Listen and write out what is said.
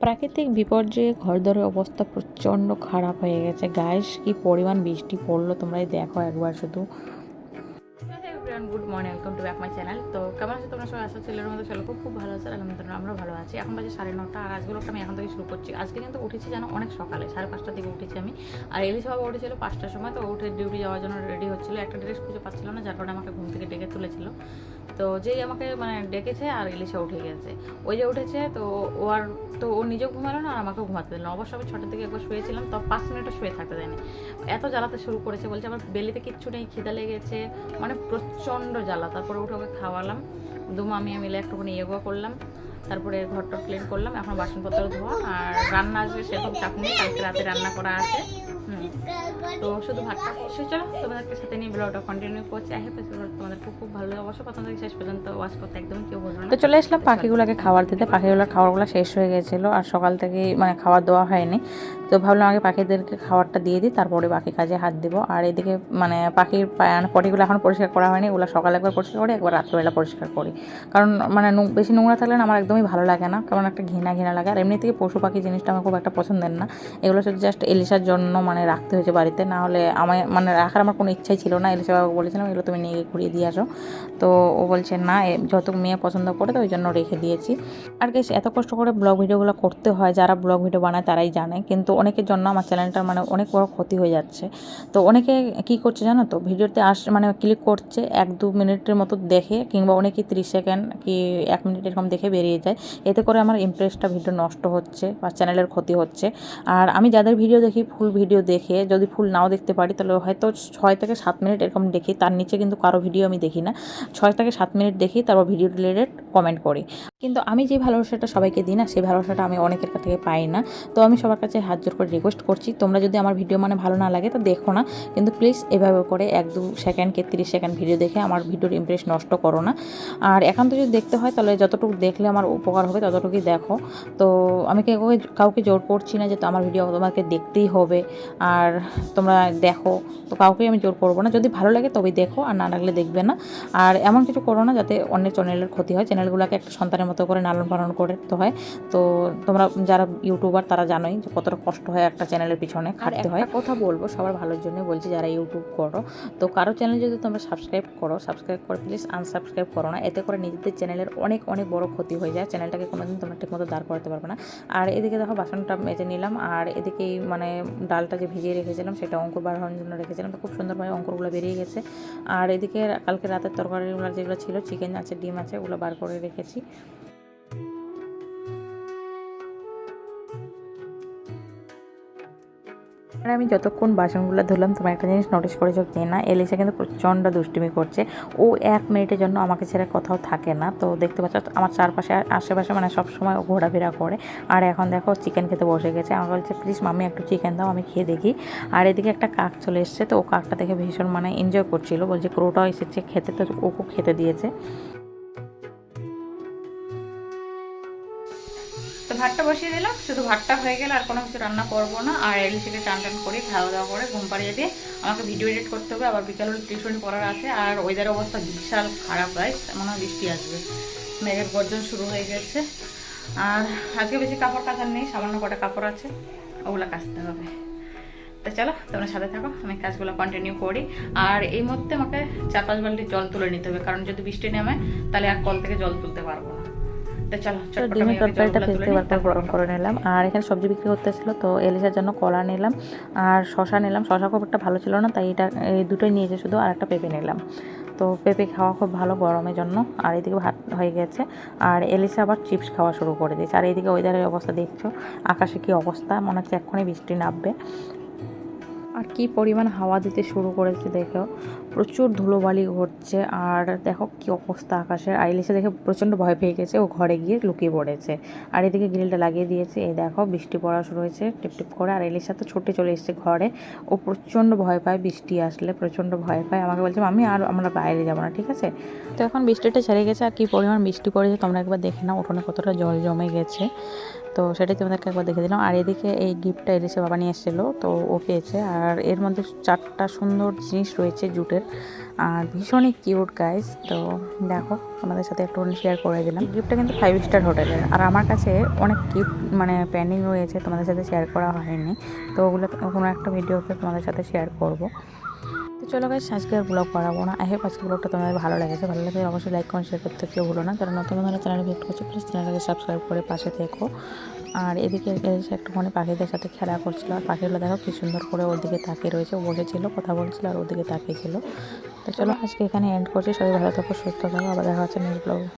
প্রাকৃতিক বিপর্যয়ে ঘরদরের অবস্থা প্রচণ্ড খারাপ হয়ে গেছে। গায়ে কি পরিমাণ বৃষ্টি পড়ল তোমরাই দেখো একবার শুধু। Good morning welcome to back my channel তো কেমন আছে তোমরা সবাই? আসা ছেলের মধ্যে চলো খুব ভালো আছে। আলহামদুলিল্লাহ আমরা ভালো আছি। এখন বাজে সাড়ে নটা আর আজগুলোকে আমি এখন থেকে শুরু করছি। আজকে কিন্তু উঠেছি যেন অনেক সকালে, সাড়ে পাঁচটার দিকে উঠেছি আমি। আর এলিশ বাবা উঠেছিল পাঁচটার সময়, তো উঠে ডিউটি যাওয়ার জন্য রেডি হচ্ছিল। একটা ড্রেস খুঁজে পাচ্ছিল না, যার কারণে আমাকে ঘুম থেকে ডেকে তুলেছিল। তো যেই আমাকে মানে ডেকেছে আর ইলিশা উঠে গেছে। ওই যে উঠেছে, তো ও আর তো ও নিজেও ঘুমালো না আর আমাকেও ঘুমাতে দিল অবশ্য আমি ছটার দিকে একবার শুয়েছিলাম, তো পাঁচ মিনিটও শুয়ে থাকতে দেয়নি। এত জ্বালাতে শুরু করেছে, বলছে আমার বেলিতে কিচ্ছু নেই, খিদা লেগেছে। মানে প্রচণ্ড জ্বালা। তারপরে উঠে ওকে খাওয়ালাম। দু মামিয়া মিলে একটুখানি ইয়োগা করলাম। তারপরে ঘরটা ক্লিন করলাম। এখন বাসনপত্র ধোয়া। আর রান্না আসবে সেরকম চাপ নেই। কালকে রাতে রান্না করা আছে। তো শুধু ভাতটা করছে চলো, তোমাদেরকে সাথে নিয়ে ব্লগটা কন্টিনিউ করছি। আই তোমাদের খুব খুব ভালো অবশ্য প্রথম থেকে শেষ পর্যন্ত ওয়াচ করতে একদম কেউ বলব তো চলে আসলাম পাখিগুলোকে খাবার দিতে। পাখিগুলোর খাবারগুলো শেষ হয়ে গেছিল। আর সকাল থেকে মানে খাবার দেওয়া হয়নি। তো ভাবলাম আগে পাখিদেরকে খাবারটা দিয়ে দিই, তারপরে বাকি কাজে হাত দেবো। আর এদিকে মানে পাখির পটিগুলো এখন পরিষ্কার করা হয়নি, ওগুলো সকালে একবার পরিষ্কার করি, একবার রাত্রিবেলা পরিষ্কার করি। কারণ মানে বেশি নোংরা থাকলে না আমার একদমই ভালো লাগে না কারণ একটা ঘৃণা ঘৃণা লাগে। আর এমনি থেকে পশু পাখি জিনিসটা আমার খুব একটা পছন্দের না। এগুলো শুধু জাস্ট এলিশার জন্য মানে রাখতে হয়েছে বাড়িতে, না হলে আমার মানে রাখার আমার কোনো ইচ্ছাই ছিল না। এলিশা বাবা বলেছিলাম, এগুলো তুমি নিয়ে ঘুরিয়ে দিয়ে আসো। তো ও বলছে, না যত মেয়ে পছন্দ করে তো ওই জন্য রেখে দিয়েছি। আর গেস এত কষ্ট করে ব্লগ ভিডিওগুলো করতে হয়, যারা ব্লগ ভিডিও বানায় তারাই জানে। কিন্তু অনেকের জন্য আমার চ্যানেলটার মানে অনেক বড় ক্ষতি হয়ে যাচ্ছে। তো অনেকে কি করছে জানো তো? ভিডিওতে আস মানে ক্লিক করছে, এক দু মিনিটের মতো দেখে কিংবা অনেকে তিরিশ সেকেন্ড কি এক মিনিট এরকম দেখে বেরিয়ে যায়। এতে করে আমার ইমপ্রেসটা ভিডিও নষ্ট হচ্ছে বা চ্যানেলের ক্ষতি হচ্ছে। আর আমি যাদের ভিডিও দেখি ফুল ভিডিও দেখে, যদি ফুল নাও দেখতে পারি, তাহলে হয়তো ছয় থেকে সাত মিনিট এরকম দেখি। তার নিচে কিন্তু কারও ভিডিও আমি দেখি না। ছয় থেকে সাত মিনিট দেখি, তারপর ভিডিও রিলেটেড কমেন্ট করি। কিন্তু আমি যে ভালোবাসাটা সবাইকে দিই না, সেই ভালোবাসাটা আমি অনেকের কাছ থেকে পাই না। তো আমি সবার কাছে হাত জোর করে রিকোয়েস্ট করছি। তোমরা যদি আমার ভিডিও মানে ভালো না লাগে, তো দেখো না। কিন্তু প্লিজ এভাবে করে এক দু সেকেন্ড কে তিরিশ সেকেন্ড ভিডিও দেখে আমার ভিডিওর ইমপ্রেস নষ্ট করো না। আর এখন তো যদি দেখতে হয়, তাহলে যতটুকু দেখলে আমার উপকার হবে, ততটুকুই দেখো। তো আমি কাউকে কাউকে জোর করছি না যে আমার ভিডিও তোমাকে দেখতেই হবে। আর তোমরা দেখো, তো কাউকেই আমি জোর করব না। যদি ভালো লাগে তবেই দেখো, আর না লাগলে দেখবে না। আর এমন কিছু করো না যাতে অন্যের চ্যানেলের ক্ষতি হয়। চ্যানেলগুলোকে একটা সন্তানের মতো করে লালন পালন করতে হয়। তো তোমরা যারা ইউটিউবার তারা জানোই যে কতটা কষ্ট হয় একটা চ্যানেলের পিছনে খাটতে হয়। কথা বলব সবার ভালোর জন্য বলছি যারা ইউটিউব করো তো কারও চ্যানেল যদি তোমরা সাবস্ক্রাইব করো সাবস্ক্রাইব করে প্লিজ আনসাবস্ক্রাইব করো না এতে করে নিজেদের চ্যানেলের অনেক অনেক বড় ক্ষতি হয়ে যায় চ্যানেলটাকে কোনোদিন তোমরা ঠিকমতো দাঁড় করাতে পারবে না। আর এদিকে দেখো বাসনটা মেজে নিলাম আর এদিকে মানে ডালটা যে ভিজিয়ে রেখেছিলাম সেটা অঙ্কুর বার হওয়ার জন্য রেখেছিলাম তো খুব সুন্দরভাবে অঙ্কুরগুলো বেরিয়ে গেছে। আর এদিকে কালকে রাতের তরকারিগুলো যেগুলো ছিল চিকেন আছে ডিম আছে ওগুলো বার করে রেখেছি। আর আমি যতক্ষণ বাসনগুলো ধুলাম তোমার একটা জিনিস নোটিস করেছ কি না। এলিসা কিন্তু প্রচণ্ড দুষ্টুমি করছে। ও এক মিনিটের জন্য আমাকে ছেড়ে কোথাও থাকে না। তো দেখতে পাচ্ছ, আমার চারপাশে আশেপাশে মানে সবসময় ও ঘোরাফেরা করে। আর এখন দেখো চিকেন খেতে বসে গেছে। আমাকে বলছে প্লিজ মামি একটু চিকেন দাও, আমি খেয়ে দেখি। আর এদিকে একটা কাক চলে এসছে। তো ও কাকটা দেখে ভীষণ মানে এনজয় করছিল। বলছে ক্রোটাও এসেছে খেতে। তো ওকেও খেতে দিয়েছে। ভাতটা বসিয়ে দিলাম, শুধু ভাতটা হয়ে গেলে আর কোনো কিছু রান্না করব না। আর এলিশিকে টান টান করে, খাওয়া দাওয়া করে ঘুম পাড়িয়ে দিয়ে আমাকে ভিডিও এডিট করতে হবে, আবার বিকাল টিউশন পড়ার আছে। আর ওয়েদারের অবস্থা বিশাল খারাপ গাইস মনে হয় বৃষ্টি আসবে। মেঘের গর্জন শুরু হয়ে গেছে। আর আজকে বেশি কাপড় কাচার নেই, সামান্য কটা কাপড় আছে, ওগুলো কাচতে হবে। তো চলো, তোমরা সাথে থাকো, আমি কাজগুলো কন্টিনিউ করি। আর এই মধ্যে আমাকে চার পাঁচ বালতি জল তুলে নিতে হবে, কারণ যদি বৃষ্টি নেমে, তাহলে আর কল থেকে জল তুলতে পারব না। তো ডিমের তরকারিটা ভেজতে নিই, গরম করে নিলাম। আর এখানে সবজি বিক্রি করতেছিল তো এলিশার জন্য কলা নিলাম আর শশা নিলাম। শশা খুব একটা ভালো ছিল না তাই এটা এই দুটোই নিয়েছে শুধু আর একটা পেঁপে নিলাম। তো পেঁপে খাওয়া খুব ভালো গরমের জন্য আর এদিকে ভাত হয়ে গেছে। আর এলিশা আবার চিপস খাওয়া শুরু করে দিয়েছে। আর এইদিকে ওয়েদারের অবস্থা দেখছ আকাশে কি অবস্থা? মনে হচ্ছে এক্ষুনি বৃষ্টি নামবে। আর কি পরিমাণ হাওয়া দিতে শুরু করেছে দেখো। প্রচুর ধুলোবালি ঘটছে আর দেখো কি অবস্থা আকাশের। আর ইলিশা দেখে প্রচণ্ড ভয় পেয়ে গেছে, ও ঘরে গিয়ে লুকিয়ে পড়েছে। আর এদিকে গ্রিলটা লাগিয়ে দিয়েছে, এই দেখো বৃষ্টি পড়া শুরু হয়েছে টিপ টিপ করে। আর ইলিশা তো ছুটে চলে এসেছে ঘরে, ও প্রচণ্ড ভয় পায় বৃষ্টি আসলে, প্রচণ্ড ভয় পায়। আমাকে বলছে আমি আর আমরা বাইরে যাব না, ঠিক আছে? তো এখন বৃষ্টিটা ছেড়ে গেছে, আর কি পরিমাণ বৃষ্টি পড়েছে, তোমরা একবার দেখে নাও, উঠোনে কতটা জল জমে গেছে। তো সেটাই তোমাদেরকে একবার দেখে দিলাম। আর এদিকে এই গিফটটা এলিসে বাবা নিয়ে এসেছিল, তো ও পেয়েছে। আর এর মধ্যে চারটা সুন্দর জিনিস রয়েছে জুটের। আর ভীষণই কিউট গাইস তো দেখো, তোমাদের সাথে একটু শেয়ার করে দিলাম। গিফটটা কিন্তু ফাইভ স্টার হোটেলের আর আমার কাছে অনেক গিফট মানে পেন্ডিং রয়েছে, তোমাদের সাথে শেয়ার করা হয়নি। তো ওগুলো কোনো একটা ভিডিওতে তোমাদের সাথে শেয়ার করব। চলো গাইস আজকে আর ব্লগ বাড়াবো না। আই হোপ আজকে ব্লগটা তোমাদের ভালো লেগেছে। ভালো লাগলে অবশ্যই লাইক কমেন্ট শেয়ার করতে কেউ ভুলো না। কারণ নতুন নতুন চ্যানেল ভিজিট করছ প্লিজ চ্যানেলটাকে সাবস্ক্রাইব করে পাশে থেকো। আর এদিকে এসে একটুখানি পাখিদের সাথে খেলা করছিল। আর পাখিগুলো দেখো কি সুন্দর করে ওদিকে দিকে তাকিয়ে রয়েছে। বলেছিল কথা বলছিল, আর ওদিকে দিকে তাকিয়েছিল। তো চলো আজকে এখানে এন্ড করছি। সবাই ভালো থাকো, সুস্থ থাকো। আবার দেখা হচ্ছে নেক্সট ব্লগে